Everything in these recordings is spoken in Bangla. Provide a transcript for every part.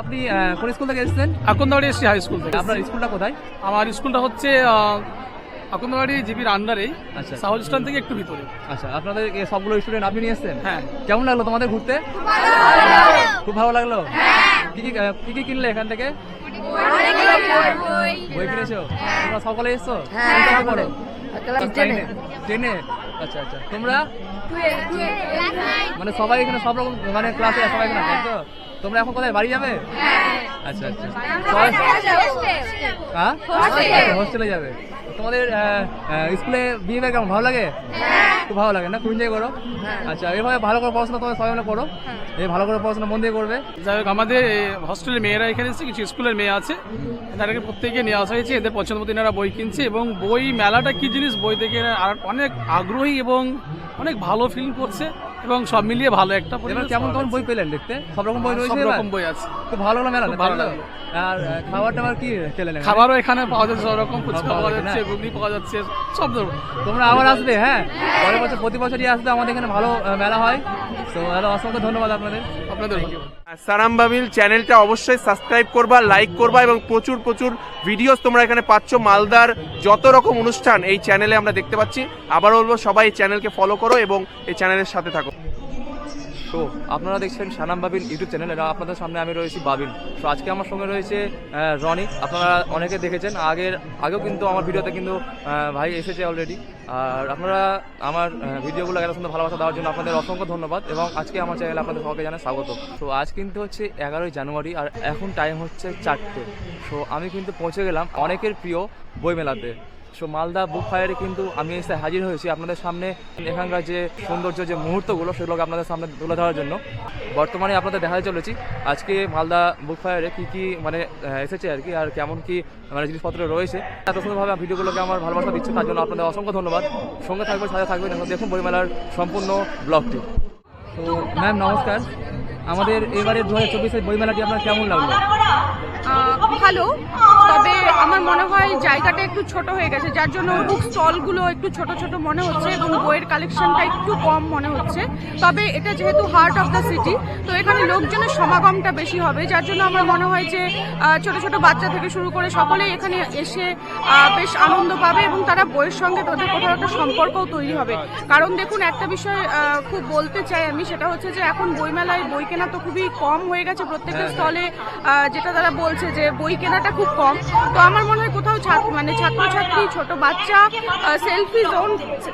আপনি কোন স্কুল থেকে এসেছেন? আকন্দবাড়ি এসছি হাই স্কুল থেকে। আপনার স্কুলটা কোথায়? আমার স্কুলটা হচ্ছে আকন্দবাড়ি জিবির আন্ডারেই আচ্ছা। সাউথ স্টান থেকে একটু ভিতরে। আচ্ছা আপনাদের সবগুলো স্টুডেন্ট আপনি নিয়ে এসেছেন? হ্যাঁ। কেমন লাগল তোমাদের ঘুরতে? খুব ভালো লাগল। হ্যাঁ। কি কি কি কিনলে এখান থেকে? হ্যাঁ। সকলে এসছো? হ্যাঁ। আচ্ছা আচ্ছা। তোমরা? মানে সবাই এখানে সব রকম মানে ক্লাসে সবাই এখানে তো? তোমরা এখন কোথায় বাড়ি যাবে? আচ্ছা আচ্ছা। সবাই হ্যাঁ। হোস্টেলে। যাবে। তোমাদের আহ, আহ, স্কুলে বিহেভিয়ার কেমন ভালো লাগে? খুব ভালো লাগে না? খুব এনজয় করো? আচ্ছা এভাবে ভালো করে পড়াশোনা তোমার সবাই মিলে করো। এই ভালো করে পড়াশোনা মন দিয়ে করবে। যাই হোক আমাদের হস্টেলের মেয়েরা এখানে এসেছে কিছু স্কুলের মেয়ে আছে। তাদেরকে প্রত্যেকে নিয়ে আসা হয়েছে এদের পছন্দ মতো এনারা বই কিনছে এবং বই মেলাটা কি জিনিস? বই দেখে আর অনেক আগ্রহী এবং অনেক ভালো ফিল করছে এবং সব মিলিয়ে ভালো একটা কেমন কেমন বই পেলেন দেখতে? সব রকম বই সব রকম বই আছে। খুব ভালো লাগল মেলা ভালো লাগল। আর খাবার টাবার কি খেলেন খাবারও এখানে পাওয়া যাচ্ছে সব রকম ফুচকা পাওয়া পাওয়া যাচ্ছে, ঘুগনি পাওয়া যাচ্ছে সব ধরনের তোমরা আবার আসবে হ্যাঁ? পরের বছর প্রতি বছরই আসবে আমাদের এখানে ভালো মেলা হয়। তো অসংখ্য ধন্যবাদ আপনাদের। আপনাদের সারাম বাবিল চ্যানেলটা অবশ্যই সাবস্ক্রাইব করবা লাইক করবা এবং প্রচুর প্রচুর ভিডিওস তোমরা এখানে পাচ্ছ। মালদার যত রকম অনুষ্ঠান এই চ্যানেলে আমরা দেখতে পাচ্ছি। আবার বলব সবাই এই চ্যানেলকে ফলো করো এবং এই চ্যানেলের সাথে থাকো। তো আপনারা দেখছেন সানাম বাবিন ইউটিউব চ্যানেল এটা আপনাদের সামনে আমি রয়েছি বাবিন সো আজকে আমার সঙ্গে রয়েছে রনি। আপনারা অনেকে দেখেছেন, আগের, আগেও কিন্তু আমার ভিডিওতে কিন্তু ভাই এসেছে অলরেডি আর আপনারা আমার ভিডিওগুলো এত সুন্দর ভালোবাসা দেওয়ার জন্য আপনাদের অসংখ্য ধন্যবাদ, এবং আজকে আমার চ্যানেলে আপনাদের সবাইকে জানাই স্বাগত। তো আজ কিন্তু হচ্ছে এগারোই জানুয়ারি, আর এখন টাইম হচ্ছে চারটে। সো আমি কিন্তু পৌঁছে গেলাম অনেকের প্রিয় বইমেলাতে। সো মালদা বুক ফায়ারে কিন্তু আমি এসে হাজির হয়েছি আপনাদের সামনে। এখানকার যে সৌন্দর্য, যে মুহূর্তগুলো, সেগুলোকে আপনাদের সামনে তুলে ধরার জন্য। বর্তমানে আপনাদের দেখাতে চলেছি, আজকে মালদা বুক ফায়ারে কী কি মানে এসেছে আর কি, আর কেমন কি মানে জিনিসপত্র রয়েছে। এত সুন্দরভাবে ভিডিওগুলোকে আমার ভালোবাসা দিচ্ছে, তার জন্য আপনাদের অসংখ্য ধন্যবাদ। সঙ্গে থাকবে সাথে থাকবেন দেখুন বইমেলার সম্পূর্ণ ব্লগটি। তো ম্যাম নমস্কার। আমাদের এবারে দু হাজার চব্বিশের বইমেলাটি আপনার কেমন লাগল? ভালো। তবে আমার মনে হয় জায়গাটা একটু ছোট হয়ে গেছে যার জন্য বুক স্টলগুলো একটু ছোট ছোট মনে হচ্ছে এবং বইয়ের কালেকশনটা একটু কম মনে হচ্ছে। তবে এটা যেহেতু হার্ট অফ দ্য সিটি তো এখানে লোকজনের সমাগমটা বেশি হবে যার জন্য আমার মনে হয় যে ছোট ছোট বাচ্চা থেকে শুরু করে সকলেই এখানে এসে বেশ আনন্দ পাবে এবং তারা বইয়ের সঙ্গে তাদের কোথাও একটা সম্পর্কও তৈরি হবে। কারণ দেখুন একটা বিষয় খুব বলতে চাই আমি সেটা হচ্ছে যে এখন বইমেলায় বই কেনা তো খুবই কম হয়ে গেছে প্রত্যেকটা স্থলে যেটা তারা বলছে যে বই কেনাটা খুব কম। তো আমার মনে হয় কোথাও মানে ছাত্রছাত্রী, ছোট বাচ্চা সেলফি জোন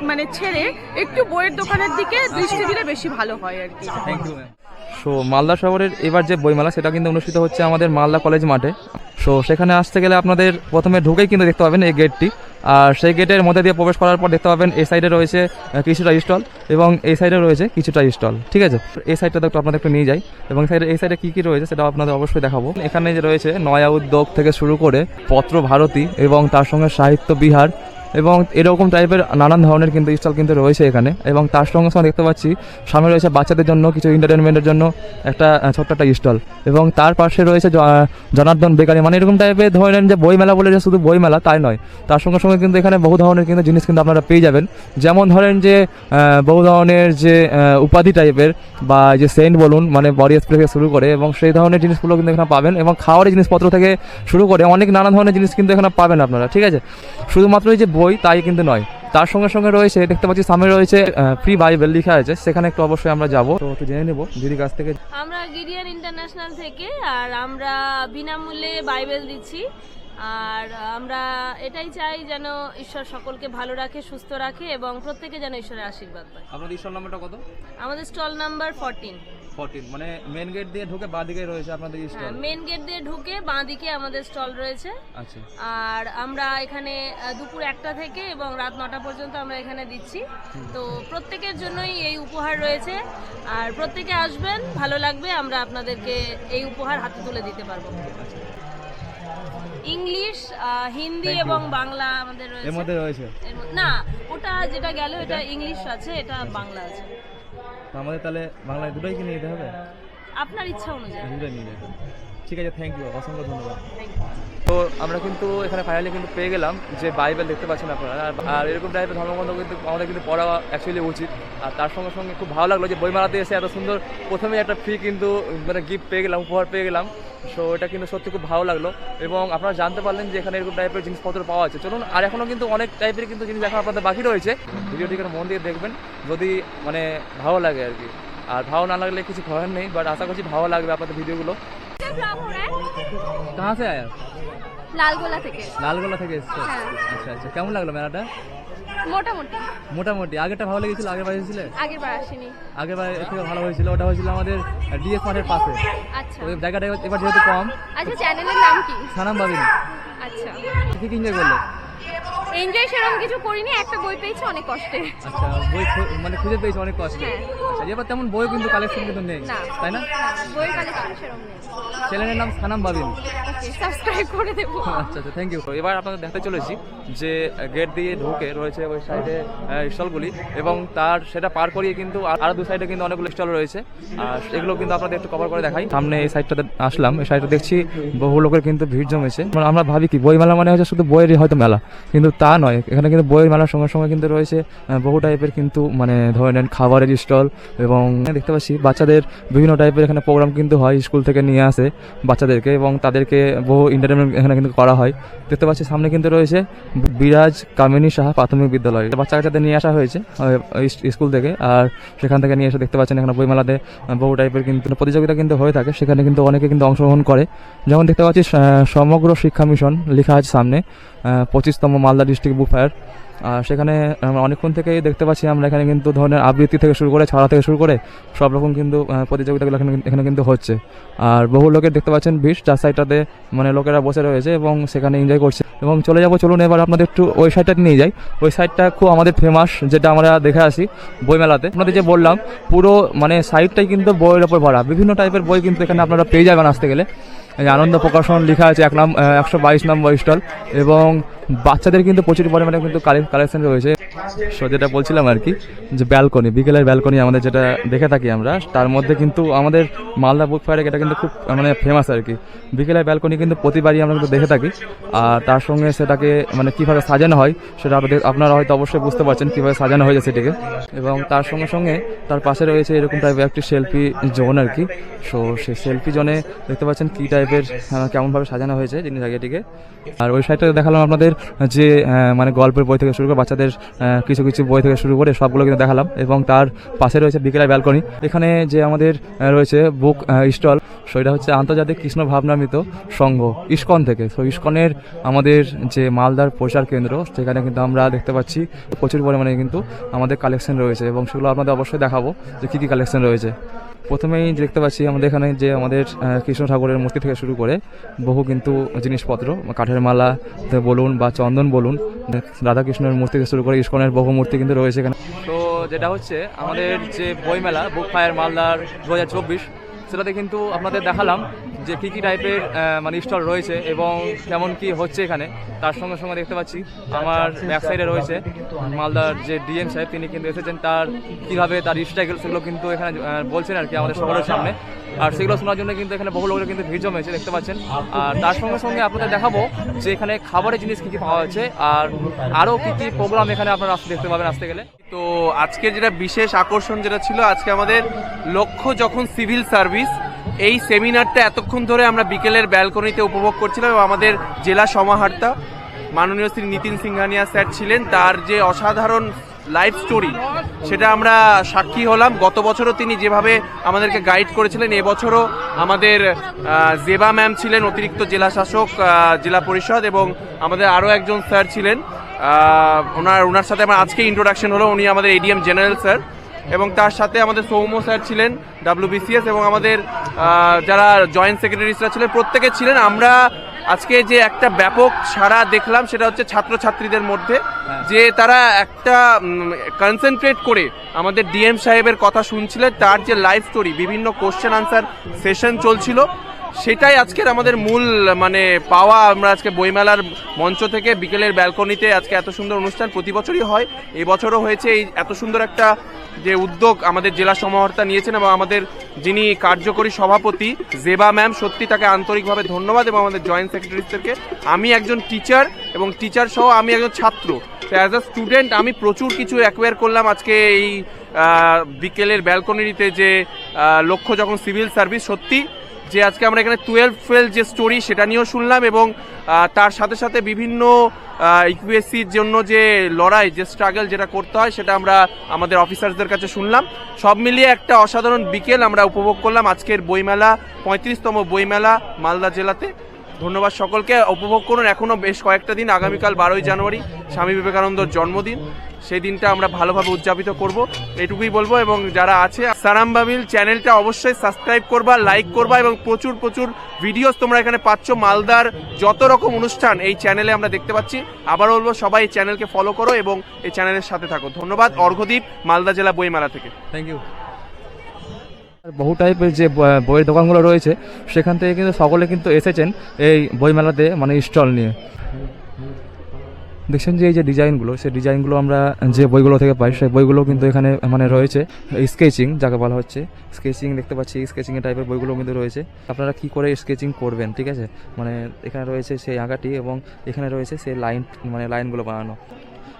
মানে ছেড়ে একটু বইয়ের দোকানের দিকে দৃষ্টি দিলে বেশি ভালো হয় আর কি। থ্যাংক ইউ সো মালদা শহরের এবার যে বইমেলা, সেটা কিন্তু অনুষ্ঠিত হচ্ছে আমাদের মালদা কলেজ মাঠে। সো সেখানে আসতে গেলে আপনাদের প্রথমে ঢুকেই কিন্তু দেখতে পাবেন এই গেটটি আর সেই গেটের মধ্যে দিয়ে প্রবেশ করার পর দেখতে পাবেন এই সাইডে রয়েছে কিছুটা স্টল এবং এই সাইডে রয়েছে কিছুটা স্টল ঠিক আছে? এই সাইডটা একটু আপনাদের একটু নিয়ে যাই। এবং সাইডে এই সাইডে কী কী রয়েছে সেটা আপনাদের অবশ্যই দেখাবো। এখানে যে রয়েছে নয়া উদ্যোগ থেকে শুরু করে পত্র ভারতী এবং তার সঙ্গে সাহিত্য বিহার এবং এরকম টাইপের নানান ধরনের কিন্তু স্টল কিন্তু রয়েছে এখানে। এবং তার সঙ্গে সঙ্গে দেখতে পাচ্ছি, সামনে রয়েছে বাচ্চাদের জন্য কিছু এন্টারটেনমেন্টের জন্য একটা ছোট্ট একটা স্টল এবং তার পাশে রয়েছে জনার্দন বেকারি। মানে এরকম টাইপের ধরেন যে বই মেলা বলে যে শুধু বই মেলা তাই নয়। তার সঙ্গে সঙ্গে কিন্তু এখানে বহু ধরনের কিন্তু জিনিস কিন্তু আপনারা পেয়ে যাবেন। যেমন ধরেন যে বহু ধরনের যে উপাধি টাইপের বা যে সেন্ট বলুন মানে বডি স্প্রে থেকে শুরু করে এবং সেই ধরনের জিনিসগুলো কিন্তু এখানে পাবেন এবং খাওয়ারের জিনিসপত্র থেকে শুরু করে অনেক নানা ধরনের জিনিস কিন্তু এখানে পাবেন আপনারা, ঠিক আছে? শুধুমাত্র এই যে বই তাই কিন্তু নয়। তার সঙ্গে সঙ্গে রয়েছে দেখতে পাচ্ছি সামনে রয়েছে ফ্রি বাইবেল লেখা আছে সেখানে একটু অবশ্যই আমরা যাব। তো একটু জেনে নেব দিদির কাছ থেকে। আমরা গিরিয়ান ইন্টারন্যাশনাল থেকে আর আমরা বিনামূল্যে বাইবেল দিচ্ছি। আর আমরা এটাই চাই যেন ঈশ্বর সকলকে ভালো রাখে সুস্থ রাখে এবং প্রত্যেকে যেন ঈশ্বরের আশীর্বাদ পায়। আপনাদের স্টল নাম্বারটা কত? আমাদের স্টল নাম্বার ফোরটিন ফোরটিন মানে মেন গেট দিয়ে ঢুকে বাঁ দিকে রয়েছে আপনাদের স্টল মেন গেট দিয়ে ঢুকে বাঁ দিকে আমাদের স্টল রয়েছে। আচ্ছা। আর আমরা এখানে দুপুর একটা থেকে এবং রাত নটা পর্যন্ত আমরা এখানে দিচ্ছি। তো প্রত্যেকের জন্যই এই উপহার রয়েছে। আর প্রত্যেকে আসবেন ভালো লাগবে আমরা আপনাদেরকে এই উপহার হাতে তুলে দিতে পারব। ইংলিশ হিন্দি এবং বাংলা আমাদের এর রয়েছে। মধ্যে রয়েছে? না ওটা যেটা গেল এটা? ইংলিশ আছে এটা বাংলা আছে। আমাদের তাহলে বাংলায় দুটোই কিনে নিতে হবে? আপনার ইচ্ছা অনুযায়ী। মিলে ঠিক আছে থ্যাংক ইউ অসংখ্য ধন্যবাদ। তো আমরা কিন্তু এখানে ফাইনালি কিন্তু পেয়ে গেলাম যে বাইবেল দেখতে পাচ্ছেন আপনারা। আর- এরকম টাইপের ধর্মগ্রন্থ কিন্তু আমাদের কিন্তু পড়া অ্যাকচুয়ালি উচিত। আর তার সঙ্গে সঙ্গে খুব ভালো লাগল যে বইমেলাতে এসে এত সুন্দর প্রথমে একটা ফ্রি কিন্তু মানে গিফট পেয়ে গেলাম উপহার পেয়ে গেলাম। সো এটা কিন্তু সত্যি খুব ভালো লাগল। এবং আপনারা জানতে পারলেন যে এখানে এরকম টাইপের জিনিসপত্র পাওয়া আছে চলুন আর এখনও কিন্তু অনেক টাইপের কিন্তু জিনিস এখন আপনাদের বাকি রয়েছে। ভিডিওটি এখানে মন দিয়ে দেখবেন। যদি মানে ভালো লাগে আর কি। আর ভালো না লাগলে কিছু করার নেই বাট আশা করছি ভালো লাগবে আপনাদের ভিডিওগুলো। কাহা সে আয়া লালগোলা থেকে। লালগোলা থেকে এসছো? হ্যাঁ। আচ্ছা আচ্ছা। কেমন লাগল মেলাটা? মোটামুটি। মোটামুটি। আগেরটা ভালো লেগেছিল? আগের বার এসেছিলে? আগের বার আসেনি। আগের বার থেকে ভালো হয়েছিল। ওটা হয়েছিল আমাদের ডিএস মাঠের পাশে। আচ্ছা। ওই জায়গাটা এবার- যেহেতু কম। আচ্ছা চ্যানেলের নাম কি? সানাম ভাবিনি। আচ্ছা। কি কি এনজয় করলে? এনজয় সেরকম কিছু করিনি একটা বই পেয়েছি অনেক কষ্টে আচ্ছা বই মানে খুঁজে পেয়েছি অনেক কষ্ট। হ্যাঁ। আচ্ছা এবার তেমন বই কিন্তু কালেকশন কিন্তু নেই তাই না? বইয়ের কালেকশন সেরকম নেই। চ্যানেলের নাম সানাম ওকে সাবস্ক্রাইব করে দেবো। আচ্ছা আচ্ছা থ্যাংক ইউ এবার আপনাদের দেখতে চলেছি যে গেট দিয়ে ঢুকে রয়েছে ওই সাইডে স্টলগুলি এবং তার সেটা পার করিয়ে কিন্তু আরও দু সাইডে কিন্তু অনেকগুলো স্টল রয়েছে। আর এগুলো কিন্তু আপনাদের একটু কভার করে দেখাই। সামনে এই সাইডটাতে আসলাম। এই সাইডটা দেখছি বহু লোকের কিন্তু ভিড় জমেছে। মানে আমরা ভাবি কি বই মেলা মানে হচ্ছে শুধু বইয়েরই হয়তো মেলা। কিন্তু তা নয়। এখানে কিন্তু বইয়ের মেলার সঙ্গে সঙ্গে কিন্তু রয়েছে বহু টাইপের কিন্তু মানে ধরে নেন খাবারের স্টল এবং দেখতে পাচ্ছি বাচ্চাদের বিভিন্ন টাইপের এখানে প্রোগ্রাম কিন্তু হয় স্কুল থেকে নিয়ে আসে বাচ্চাদেরকে এবং তাদেরকে বহু এন্টারটেনমেন্ট এখানে কিন্তু করা হয়। দেখতে পাচ্ছি সামনে কিন্তু রয়েছে বিরাজ কামিনী সাহা প্রাথমিক বিদ্যালয়। বাচ্চা কাচ্চাদের নিয়ে আসা হয়েছে স্কুল থেকে আর সেখান থেকে নিয়ে এসে দেখতে পাচ্ছেন এখানে বইমেলাতে বহু টাইপের কিন্তু প্রতিযোগিতা কিন্তু হয়ে থাকে। সেখানে কিন্তু অনেকে কিন্তু অংশগ্রহণ করে। যেমন দেখতে পাচ্ছি সমগ্র শিক্ষা মিশন লেখা আছে সামনে পঁচিশতম মালদা ডিস্ট্রিক্ট বুক ফায়ার। আর সেখানে অনেকক্ষণ থেকেই দেখতে পাচ্ছি, আমরা এখানে কিন্তু ধরনের আবৃত্তি থেকে শুরু করে, ছড়া থেকে শুরু করে সব রকম কিন্তু প্রতিযোগিতাগুলো এখানে এখানে কিন্তু হচ্ছে। আর বহু লোকের দেখতে পাচ্ছেন বিশ চার সাইডটাতে মানে লোকেরা বসে রয়েছে এবং সেখানে এনজয় করছে। এবং চলে যাব, চলুন এবার আপনাদের একটু ওই সাইডটা নিয়ে যাই। ওই সাইডটা খুব আমাদের ফেমাস যেটা আমরা দেখে আসি বইমেলাতে। আপনাদের যে বললাম, পুরো মানে সাইডটাই কিন্তু বইয়ের ওপর ভরা। বিভিন্ন টাইপের বই কিন্তু এখানে আপনারা পেয়ে যাবেন আসতে গেলে। আনন্দ প্রকাশন লেখা আছে, এক নাম একশো বাইশ নম্বর স্টল এবং বাচ্চাদের কিন্তু প্রচুর পরিমাণে কিন্তু কালেকশন রয়েছে। সো যেটা বলছিলাম আর কি, যে ব্যালকনি বিকেলের ব্যালকনি আমাদের যেটা দেখে থাকি আমরা, তার মধ্যে কিন্তু আমাদের মালদা বুক ফায়ারে এটা কিন্তু খুব মানে ফেমাস আর কি। বিকেলের ব্যালকনি কিন্তু প্রতিবারই আমরা কিন্তু দেখে থাকি, আর তার সঙ্গে সেটাকে মানে কীভাবে সাজানো হয়, সেটা আপনারা হয়তো অবশ্যই বুঝতে পারছেন কীভাবে সাজানো হয়েছে সেটিকে। এবং তার সঙ্গে সঙ্গে তার পাশে রয়েছে এরকম টাইপের একটি সেলফি জোন আর কি। সো সেই সেলফি জোনে দেখতে পাচ্ছেন কী টাইপের কেমনভাবে সাজানো হয়েছে জিনিস জায়গাটিকে আর ওই সাইডটা দেখালাম আপনাদের যে মানে গল্পের বই থেকে শুরু করে বাচ্চাদের কিছু কিছু বই থেকে শুরু করে সবগুলো কিন্তু দেখালাম এবং তার পাশে রয়েছে বিকেলের ব্যালকনি। এখানে যে আমাদের রয়েছে বুক স্টল সেটা হচ্ছে আন্তর্জাতিক কৃষ্ণ ভাবনামৃত সংঘ, ইস্কন থেকে। তো ইস্কনের আমাদের যে মালদার প্রচার কেন্দ্র, সেখানে কিন্তু আমরা দেখতে পাচ্ছি প্রচুর পরিমাণে কিন্তু আমাদের কালেকশন রয়েছে এবং সেগুলো আপনাদের অবশ্যই দেখাবো যে কী কী কালেকশন রয়েছে। প্রথমেই দেখতে পাচ্ছি আমাদের এখানে যে আমাদের কৃষ্ণ ঠাকুরের মূর্তি থেকে শুরু করে বহু কিন্তু জিনিসপত্র, কাঠের মালা বলুন বা চন্দন বলুন রাধাকৃষ্ণের মূর্তি থেকে শুরু করে ইস্কনের বহু মূর্তি কিন্তু রয়েছে এখানে। তো যেটা হচ্ছে আমাদের যে বইমেলা, বুক ফায়ার মালদার দু হাজার চব্বিশ সেটাতে কিন্তু আপনাদের দেখালাম যে কী কী টাইপের মানে স্টল রয়েছে এবং কেমন কি হচ্ছে এখানে। তার সঙ্গে সঙ্গে দেখতে পাচ্ছি আমার ব্যাক সাইডে রয়েছে মালদার যে ডিএম সাহেব, তিনি কিন্তু এসেছেন। তার কীভাবে তার স্ট্রাগল সেগুলো কিন্তু এখানে বলছেন আর কি আমাদের সকলের সামনে। আর সেগুলো শোনার জন্য কিন্তু এখানে বহু লোকের কিন্তু ভিড় জমেছে, দেখতে পাচ্ছেন। আর তার সঙ্গে সঙ্গে আপনাদের দেখাবো যে এখানে খাবারের জিনিস কী কী পাওয়া যাচ্ছে আর আরও কী কী প্রোগ্রাম এখানে আপনারা আসতে দেখতে পাবেন আসতে গেলে। তো আজকে যেটা বিশেষ আকর্ষণ যেটা ছিল, আজকে আমাদের লক্ষ্য যখন সিভিল সার্ভিস, এই সেমিনারটা এতক্ষণ ধরে আমরা বিকেলের ব্যালকনিতে উপভোগ করছিলাম এবং আমাদের জেলা সমাহর্তা মাননীয় শ্রী নীতিন সিংহানিয়া স্যার ছিলেন, তার যে অসাধারণ লাইফ স্টোরি সেটা আমরা সাক্ষী হলাম। গত বছরও তিনি যেভাবে আমাদেরকে গাইড করেছিলেন, এবছরও আমাদের জেবা ম্যাম ছিলেন, অতিরিক্ত জেলা শাসক জেলা পরিষদ এবং আমাদের আরও একজন স্যার ছিলেন। ওনার ওনার সাথে আমার আজকে ইন্ট্রোডাকশন হলো, উনি আমাদের এডিএম জেনারেল স্যার এবং তার সাথে আমাদের সৌম্য স্যার ছিলেন ডাব্লিউবিসিএস এবং আমাদের যারা জয়েন্ট সেক্রেটারিসরা ছিলেন, প্রত্যেকে ছিলেন। আমরা আজকে যে একটা ব্যাপক সারা দেখলাম সেটা হচ্ছে ছাত্রছাত্রীদের মধ্যে যে তারা একটা কনসেন্ট্রেট করে আমাদের ডিএম সাহেবের কথা শুনছিলেন তার যে লাইফ স্টোরি বিভিন্ন কোশ্চেন আনসার সেশন চলছিল সেটাই আজকের আমাদের মূল মানে পাওয়া। আমরা আজকে বইমেলার মঞ্চ থেকে বিকেলের ব্যালকনিতে আজকে এত সুন্দর অনুষ্ঠান প্রতি বছরই হয়। এবছরও হয়েছে এই এত সুন্দর একটা যে উদ্যোগ আমাদের জেলা সমাহর্তা নিয়েছেন এবং আমাদের যিনি কার্যকরী সভাপতি, জেবা ম্যাম, সত্যি তাকে আন্তরিকভাবে ধন্যবাদ এবং আমাদের জয়েন্ট সেক্রেটারিদেরকে আমি একজন টিচার এবং টিচার সহ আমি একজন ছাত্র। অ্যাজ আ স্টুডেন্ট আমি প্রচুর কিছু অ্যাকোয়ার করলাম আজকে এই বিকেলের ব্যালকনিতে যে লক্ষ্য যখন সিভিল সার্ভিস সত্যি যে আজকে আমরা এখানে টুয়েলভ ফেল যে স্টোরি সেটা নিয়েও শুনলাম এবং তার সাথে সাথে বিভিন্ন ইকুয়েসির জন্য যে লড়াই, যে স্ট্রাগল যেটা করতে হয় সেটা আমরা আমাদের অফিসারদের কাছে শুনলাম। সব মিলিয়ে একটা অসাধারণ বিকেল আমরা উপভোগ করলাম আজকের বইমেলা, পঁয়ত্রিশতম বইমেলা মালদা জেলাতে। ধন্যবাদ সকলকে। উপভোগ করুন এখনও বেশ কয়েকটা দিন, আগামীকাল বারোই জানুয়ারি, স্বামী বিবেকানন্দর জন্মদিন। সেই দিনটা আমরা ভালোভাবে উদযাপিত করব, এটুকুই বলব। এবং যারা আছে, সারাম বাবিল চ্যানেলটা অবশ্যই সাবস্ক্রাইব করবা, লাইক করবা এবং প্রচুর প্রচুর ভিডিওস তোমরা এখানে পাচ্ছ। মালদার যত রকম অনুষ্ঠান এই চ্যানেলে আমরা দেখতে পাচ্ছি। আবার বলব, সবাই এই চ্যানেলকে ফলো করো এবং এই চ্যানেলের সাথে থাকো। ধন্যবাদ অর্ঘদ্বীপ মালদা জেলা বইমেলা থেকে। থ্যাংক ইউ বহু টাইপের যে বইয়ের দোকানগুলো রয়েছে, সেখান থেকে কিন্তু সকলে কিন্তু এসেছেন এই বইমেলাতে মানে স্টল নিয়ে। দেখছেন যে এই যে ডিজাইনগুলো, সেই ডিজাইনগুলো আমরা যে বইগুলো থেকে পাই, সেই বইগুলো কিন্তু এখানে মানে রয়েছে। স্কেচিং, যাকে বলা হচ্ছে। স্কেচিং দেখতে পাচ্ছি, স্কেচিং টাইপের বইগুলো কিন্তু রয়েছে। আপনারা কি করে স্কেচিং করবেন, ঠিক আছে? মানে এখানে রয়েছে সেই আঁকাটি এবং এখানে রয়েছে সেই লাইন মানে লাইনগুলো বানানো।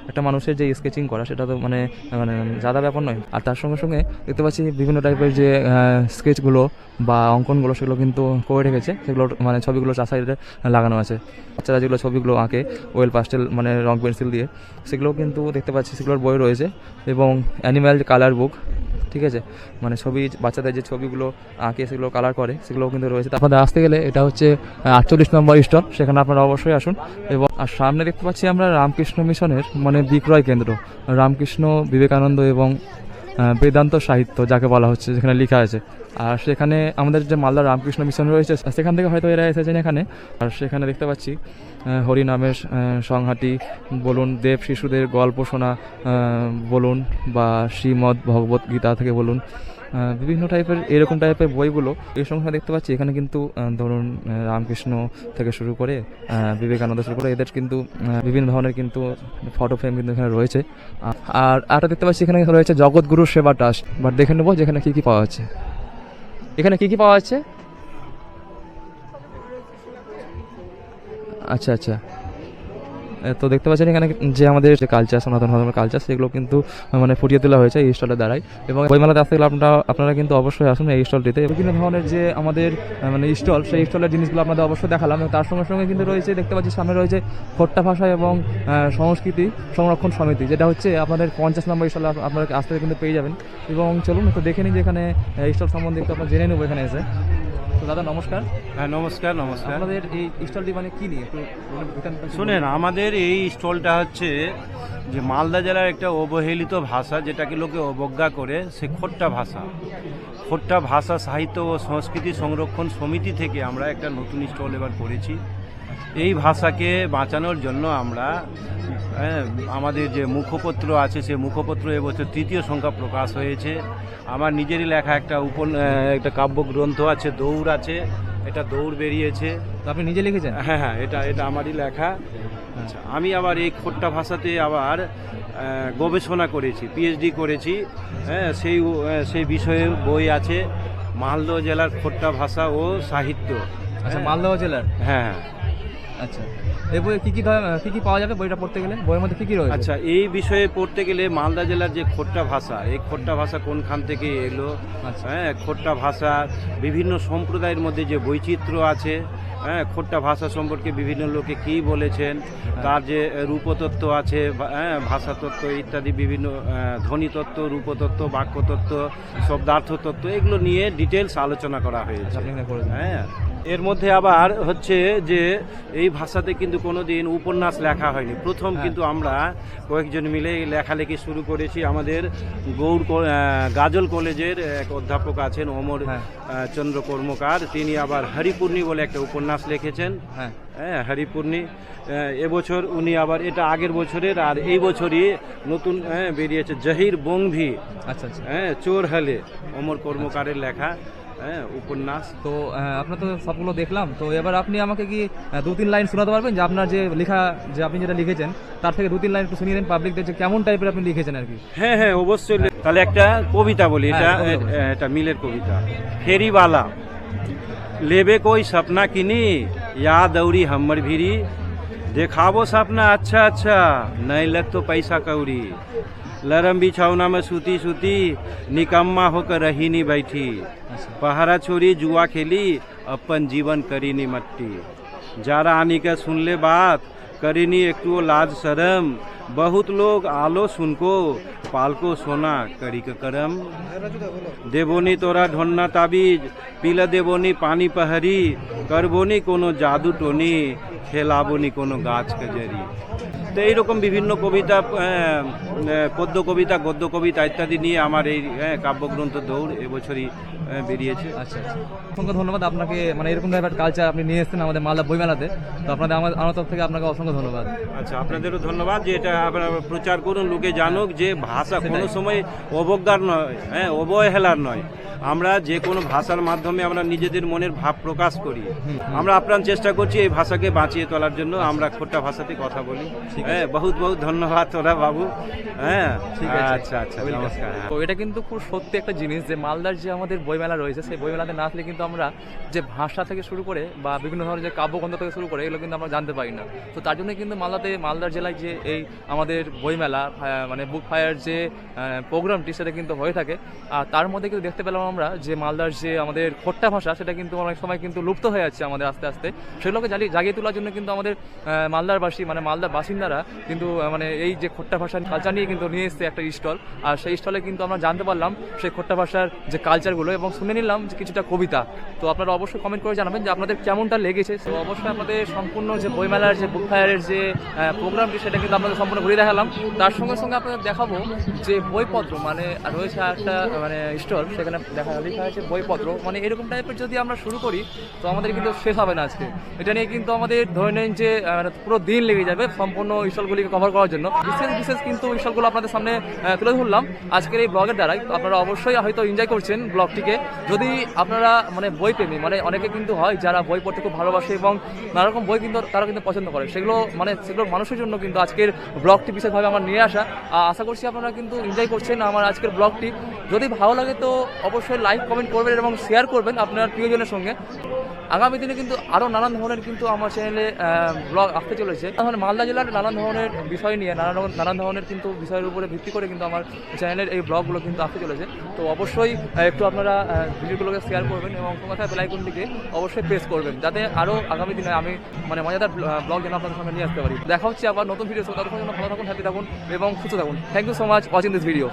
একটা মানুষের যে স্কেচিং করা, সেটা তো মানে মানে জাদা ব্যাপার নয়। আর তার সঙ্গে সঙ্গে দেখতে পাচ্ছি বিভিন্ন টাইপের যে স্কেচগুলো বা অঙ্কনগুলো সেগুলো কিন্তু করে রেখেছে। সেগুলো মানে ছবিগুলো সাইডে লাগানো আছে। বাচ্চারা যেগুলো ছবিগুলো আঁকে ওয়েল পাস্টেল মানে রং পেন্সিল দিয়ে, সেগুলো কিন্তু দেখতে পাচ্ছি, সেগুলোর বই রয়েছে এবং অ্যানিম্যাল কালার বুক ঠিক আছে? মানে ছবি, বাচ্চাদের যে ছবিগুলো আঁকে, সেগুলো কালার করে, সেগুলোও কিন্তু রয়েছে। আপনাদের আসতে গেলে এটা হচ্ছে আটচল্লিশ নম্বর স্টল, সেখানে আপনারা অবশ্যই আসুন। এবং আর সামনে দেখতে পাচ্ছি আমরা রামকৃষ্ণ মিশনের মানে বিক্রয় কেন্দ্র। রামকৃষ্ণ বিবেকানন্দ এবং বেদান্ত সাহিত্য যাকে বলা হচ্ছে যেখানে লেখা আছে। আর সেখানে আমাদের যে মালদা রামকৃষ্ণ মিশন রয়েছে, সেখান থেকে হয়তো এরা এসেছেন এখানে। আর সেখানে দেখতে পাচ্ছি হরিনামের সংহাটি বলুন, দেব শিশুদের গল্প শোনা বলুন, বা শ্রীমদ্ ভগবত গীতা থেকে বলুন বিভিন্ন টাইপের এরকম টাইপের বইগুলো। এই সময় দেখতে পাচ্ছি, এখানে কিন্তু ধরুন রামকৃষ্ণ থেকে শুরু করে বিবেকানন্দ শুরু করে, এদের কিন্তু বিভিন্ন ধরনের কিন্তু ফটো ফ্রেম কিন্তু এখানে রয়েছে। আর আরেকটা দেখতে পাচ্ছি, এখানে রয়েছে জগৎগুরু সেবা ট্রাস্ট বাট দেখে নেব যেখানে কী কী পাওয়া যাচ্ছে। এখানে কি কি পাওয়া যাচ্ছে? আচ্ছা আচ্ছা। তো দেখতে পাচ্ছেন এখানে যে আমাদের যে কালচার সনাতন ধর্মের কালচার সেগুলো কিন্তু মানে ফুটিয়ে তোলা হয়েছে এই স্টলের দ্বারাই। এবং বইমেলাতে আসতে গেলে আপনারা আপনারা কিন্তু অবশ্যই আসুন এই স্টলটিতে। বিভিন্ন ধরনের যে আমাদের মানে স্টল, সেই স্টলের জিনিসগুলো আপনাদের অবশ্যই দেখালাম। এবং তার সঙ্গে সঙ্গে কিন্তু রয়েছে, দেখতে পাচ্ছি সামনে রয়েছে খোট্টা ভাষা এবং সংস্কৃতি সংরক্ষণ সমিতি, যেটা হচ্ছে আপনাদের পঞ্চাশ নম্বর স্টলে আপনারা আসতে কিন্তু পেয়ে যাবেন। এবং চলুন একটু দেখে নিন যে এখানে স্টল সম্বন্ধে একটু আপনারা জেনে নেব এখানে এসে। তো দাদা নমস্কার। হ্যাঁ নমস্কার নমস্কার। আমাদের এই স্টলটি মানে কি নিয়ে? বলুন, শুনেন আমাদের এই স্টলটা হচ্ছে যে মালদা জেলার একটা অবহেলিত ভাষা যেটাকে লোকে অবজ্ঞা করে সে খোট্টা ভাষা। খোট্টা ভাষা সাহিত্য ও সংস্কৃতি সংরক্ষণ সমিতি থেকে আমরা একটা নতুন স্টল এবার করেছি। এই ভাষাকে বাঁচানোর জন্য আমরা হ্যাঁ, আমাদের যে মুখপত্র আছে সে মুখপত্র এবছর তৃতীয় সংখ্যা প্রকাশ হয়েছে। আমার নিজেরই লেখা একটা উপ একটা কাব্যগ্রন্থ আছে দৌড় আছে এটা দৌড় বেরিয়েছে। আপনি নিজে লিখেছেন? হ্যাঁ হ্যাঁ এটা এটা আমারই লেখা। আচ্ছা। আমি আবার এই খোট্টা ভাষাতে আবার গবেষণা করেছি পিএইচডি করেছি। হ্যাঁ সেই সেই বিষয়ে বই আছে মালদহ জেলার খোট্টা ভাষা ও সাহিত্য। আচ্ছা হ্যাঁ। মালদহ জেলার? হ্যাঁ হ্যাঁ। আচ্ছা। এই বইয়ে কি কি ধর- কি কি পাওয়া যাবে বইটা পড়তে গেলে? বইয়ের মধ্যে কি কি রয়েছে? আচ্ছা এই বিষয়ে পড়তে গেলে মালদা জেলার যে খোট্টা ভাষা এই খোট্টা ভাষা কোনখান থেকে এলো? আচ্ছা। হ্যাঁ খোট্টা ভাষা বিভিন্ন সম্প্রদায়ের মধ্যে যে বৈচিত্র্য আছে হ্যাঁ খোট্টা ভাষা সম্পর্কে বিভিন্ন লোকে কী বলেছেন তার যে রূপতত্ত্ব আছে হ্যাঁ ভাষাতত্ত্ব ইত্যাদি বিভিন্ন ধ্বনিতত্ত্ব রূপতত্ত্ব বাক্যতত্ত্ব শব্দার্থতত্ত্ব এগুলো নিয়ে ডিটেলস আলোচনা করা হয়েছে। করেছেন। হ্যাঁ। এর মধ্যে আবার হচ্ছে যে এই ভাষাতে কিন্তু কোনোদিন উপন্যাস লেখা হয়নি। প্রথম হ্যাঁ। কিন্তু আমরা কয়েকজন মিলে এই লেখালেখি শুরু করেছি। আমাদের গৌড় গাজল কলেজের এক অধ্যাপক আছেন অমর হ্যাঁ। চন্দ্র কর্মকার। তিনি আবার হরিপূর্ণি বলে একটা উপন্যাস লিখেছেন। হ্যাঁ। হ্যাঁ হরিপূর্ণি। এবছর উনি আবার এটা আগের বছরের আর এই বছরই নতুন হ্যাঁ, বেরিয়েছে। জহির বংভি। আচ্ছা আচ্ছা। হ্যাঁ চোর হলে অমর কর্মকারের লেখা। হ্যাঁ উপন্যাস। তো আপনার তো সবগুলো দেখলাম। তো এবার আপনি আমাকে কি দু তিন লাইন শোনাতে পারবেন? যে আপনার যে লেখা যে আপনি যেটা লিখেছেন তার থেকে দু তিন লাইন একটু শুনিয়ে দেন পাবলিকদের যে কেমন টাইপের আপনি লিখেছেন আর কি। হ্যাঁ হ্যাঁ অবশ্যই। হ্যাঁ। তাহলে একটা কবিতা বলি হ্যাঁ, এটা এটা মিলের কবিতা। ফেরিওয়ালা লেবে কই সপনা কিনি ইয়া দৌড়ি হাম্মর ভিড়ি। দেখাবো সপনা আচ্ছা আচ্ছা নাই লাগ তো পয়সা কৌড়ি લરમ બિછાવનામાં સૂતી સૂતી નિકમમાં હોક રહીની બેઠી. પહારા છોરી जुआ ખેલી અપન જીવન કરીની મટ્ટી. જારા આની કે સુનલે બાત કરીની એકટુઓ લાજ શરમ बहुत लोग आलो सुनको पालको सोना करी के करम দেবনি তোরা ঢন্না তাবিজ পিলা দেবনি পানি পাহারি করবনি কোনো জাদু টনি খেলাবনি কোনো গাছ কাজারি তো এইরকম বিভিন্ন কবিতা আহ, আহ, পদ্য কবিতা গদ্য কবিতা ইত্যাদি নিয়ে আমার এই আহ, কাব্যগ্রন্থ দৌড় এবছরই আহ, বেরিয়েছে আচ্ছা আচ্ছা অসংখ্য ধন্যবাদ আপনাকে মানে এরকম টাইপের কালচার আপনি নিয়ে এসেছেন আমাদের মালদা বইমেলাতে তো আপনাদের আমার আমার তরফ থেকে আপনাকে অসংখ্য ধন্যবাদ আচ্ছা আপনাদেরও ধন্যবাদ যে এটা আপনারা প্রচার করুন লোকে জানুক যে ভাষা কোনো সময় অবজ্ঞার নয় হ্যাঁ অবহেলার নয়। আমরা যে কোনো ভাষার মাধ্যমে আমরা নিজেদের মনের ভাব প্রকাশ করি। আমরা আপ্রাণ চেষ্টা করছি এই ভাষাকে বাঁচিয়ে তোলার জন্য। আমরা খোট্টা ভাষাতে কথা বলি। হ্যাঁ বহুত বহুত ধন্যবাদ তোরা বাবু। হ্যাঁ ঠিক আছে। আচ্ছা আচ্ছা নমস্কার হ্যাঁ। তো এটা কিন্তু খুব সত্যি একটা জিনিস যে মালদার যে আমাদের বইমেলা রয়েছে সেই বইমেলাতে না আসলে কিন্তু আমরা যে ভাষা থেকে শুরু করে বা বিভিন্ন ধরনের যে কাব্যগ্রন্থ থেকে শুরু করে এগুলো কিন্তু আমরা জানতে পারি না। তো তার জন্য কিন্তু মালদাতে মালদার জেলায় যে এই আমাদের বইমেলা মানে বুক ফায়ার যে প্রোগ্রামটি সেটা কিন্তু হয়ে থাকে। আর তার মধ্যে কিন্তু দেখতে পেলাম আমরা, যে মালদার যে আমাদের খোট্টা ভাষা, সেটা কিন্তু অনেক সময় কিন্তু লুপ্ত হয়ে যাচ্ছে আমাদের আস্তে আস্তে। সেগুলোকে জালি জাগিয়ে তোলার জন্য কিন্তু আমাদের মালদারবাসী মানে মালদার বাসিন্দারা কিন্তু মানে এই যে খোট্টা ভাষার কালচার নিয়ে কিন্তু নিয়ে এসছে একটা স্টল। আর সেই স্টলে কিন্তু আমরা জানতে পারলাম সেই খোট্টা ভাষার যে কালচারগুলো এবং শুনে নিলাম যে কিছুটা কবিতা। তো আপনারা অবশ্যই কমেন্ট করে জানাবেন যে আপনাদের কেমনটা লেগেছে। তো অবশ্যই আমাদের সম্পূর্ণ যে বইমেলার যে বুক ফায়ারের যে প্রোগ্রামটি সেটা কিন্তু আপনাদের সম্পূর্ণ ঘুরে দেখালাম। তার সঙ্গে সঙ্গে আপনাদের দেখাবো যে বইপত্র মানে রয়েছে একটা মানে স্টল, সেখানে দেখা লেখা আছে, বইপত্র মানে এরকম টাইপের যদি আমরা শুরু করি, তো আমাদের কিন্তু শেষ হবে না আজকে। এটা নিয়ে কিন্তু আমাদের ধরে নেন যে মানে পুরো দিন লেগে যাবে সম্পূর্ণ স্টলগুলিকে কভার করার জন্য। বিশেষ বিশেষ কিন্তু স্টলগুলো আপনাদের সামনে তুলে ধরলাম। আজকের এই ব্লগের দ্বারাই আপনারা অবশ্যই হয়তো এনজয় করছেন ব্লগটিকে যদি আপনারা মানে বই প্রেমী মানে অনেকে কিন্তু হয় যারা বই পড়তে খুব ভালোবাসে এবং নানা রকম বই কিন্তু তারা কিন্তু পছন্দ করে। সেগুলো মানে সেগুলো মানুষের জন্য কিন্তু আজকের ব্লগটি বিশেষভাবে আমার নিয়ে আসা। আশা করছি আপনারা কিন্তু এনজয় করছেন আমার আজকের ব্লগটি যদি ভালো লাগে তো অবশ্যই লাইক কমেন্ট করবেন এবং শেয়ার করবেন আপনার প্রিয়জনের সঙ্গে। আগামী দিনে কিন্তু আরও নানান ধরনের কিন্তু আমার চ্যানেলে ব্লগ আসতে চলেছে। এখন মালদা জেলার নানান ধরনের বিষয় নিয়ে, নানান নানান ধরনের কিন্তু বিষয়ের উপরে ভিত্তি করে কিন্তু আমার চ্যানেলের এই ব্লগগুলো কিন্তু আসতে চলেছে। তো অবশ্যই একটু আপনারা ভিডিওগুলোকে শেয়ার করবেন এবং কথায় বেলাইকনটিকে অবশ্যই প্রেস করবেন। যাতে আরও আগামী দিনে আমি মানে মজাদার ব্লগ যেন আপনাদের সামনে নিয়ে আসতে পারি। দেখা হচ্ছে আবার নতুন ভিডিও ততক্ষণ জন্য ভালো থাকুন হ্যাপি থাকুন এবং সুস্থ থাকুন। Thank you so much watching this video